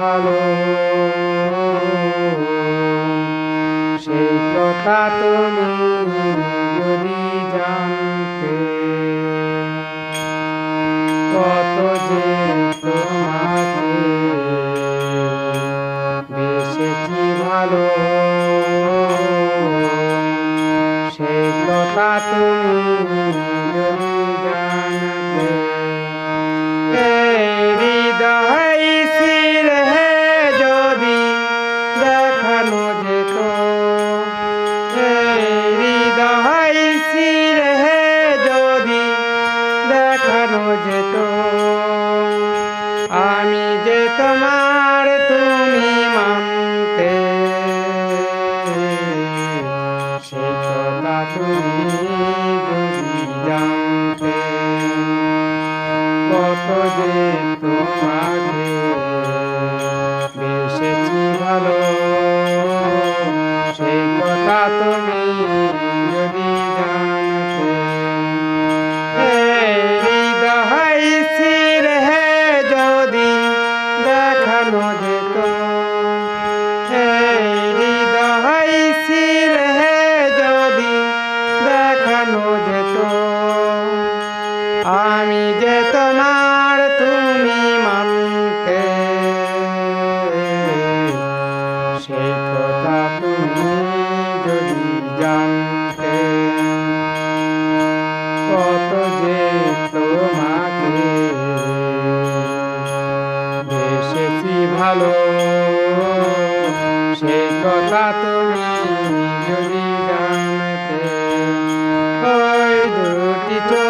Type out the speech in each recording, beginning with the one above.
ভালো সেই কথা তুমি তুমি জানতে কত যে তোমাকে যে তোমাকে। বেশেছি ভালো সে কথা তুমি যদি জানতে দুটি চোখে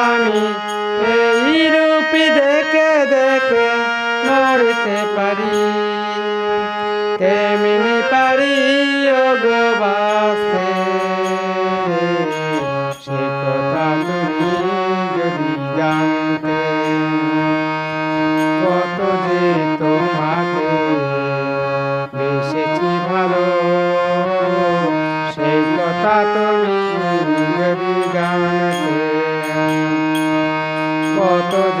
আমি এই রূপ দেখে দেখে মরতে পারি। তেমনি পারি সে তোমাকে ভালো, সেই কথা তুমি কত